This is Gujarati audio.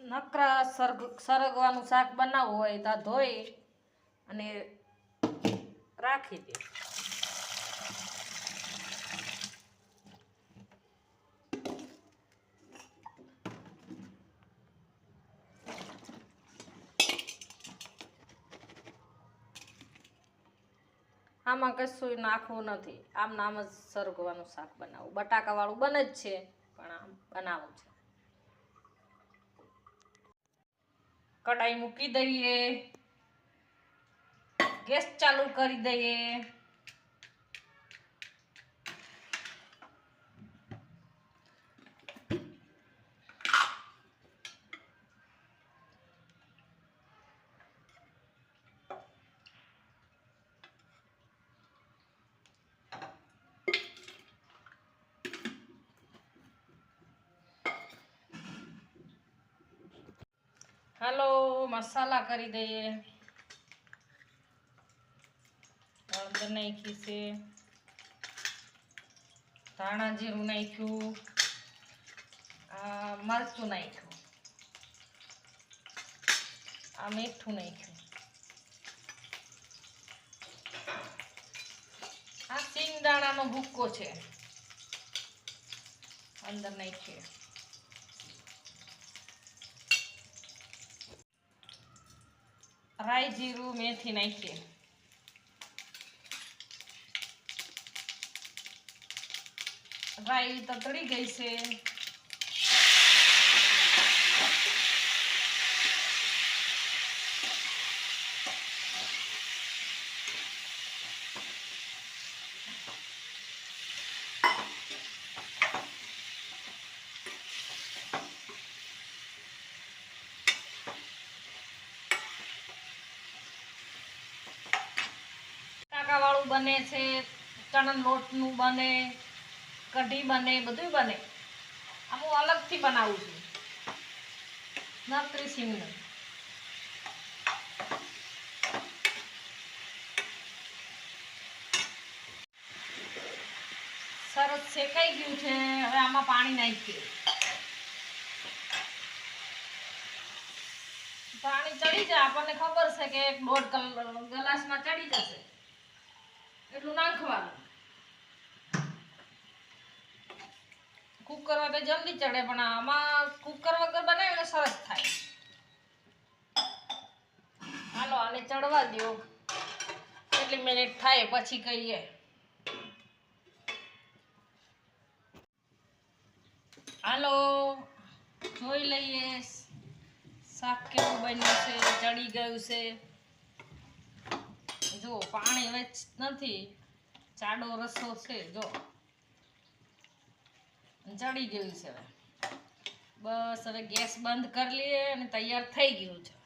નકરા સરગ, સરગવાનું શાક બનાવવું હોય તો ધોઈ અને રાખી દે. આમાં કશું નાખવું નથી. આમ નામ જ સરગવાનું શાક બનાવવું બટાકાવાળું બને જ છે, પણ આમ બનાવવું છે. કડાઈ મૂકી દઈએ. ગેસ ચાલુ કરી દઈએ. હાલો, મસાલા કરી દઈએ. હળદર નાખી છે. ધાણા જીરું નાખ્યું આ મરચું નાખ્યું આ મીઠું નાખ્યું આ સિંગદાણાનો ભૂક્કો છે. અંદર નાખીએ રાઈ જીરું મેથી નાખીએ. રાઈ તતળી ગઈ છે. ટાકાવાળું બને છે, ચણન લોટનું બને, કઢી બને બધું બને. આ હું અલગથી બનાવું છું. નકરી સિંગનું સરસ શેકાઈ ગયું છે, હવે આમાં પાણી નાખીએ. પાણી ચડી જાય, આપણને ખબર છે કે એક દોઢ કલાક, ગ્લાસમાં ચડી જશે. એટલું નાખવાનું. કુકર વગર જલ્દી ચડે, પણ આમાં કુકર વગર બનાવીને સરસ થાય. હાલો, આને ચડવા દો કેટલી મિનિટ થાય પછી કહીએ. હાલો, જોઈ લઈએ. શાક કેવું બન્યું છે, ચડી ગયું છે. જો, પાણી હવે નથી. જાડો રસ્સો છે, જો. ચડી ગયું છે હવે. બસ હવે ગેસ બંધ કરી લઈએ અને તૈયાર થઈ ગયું છે.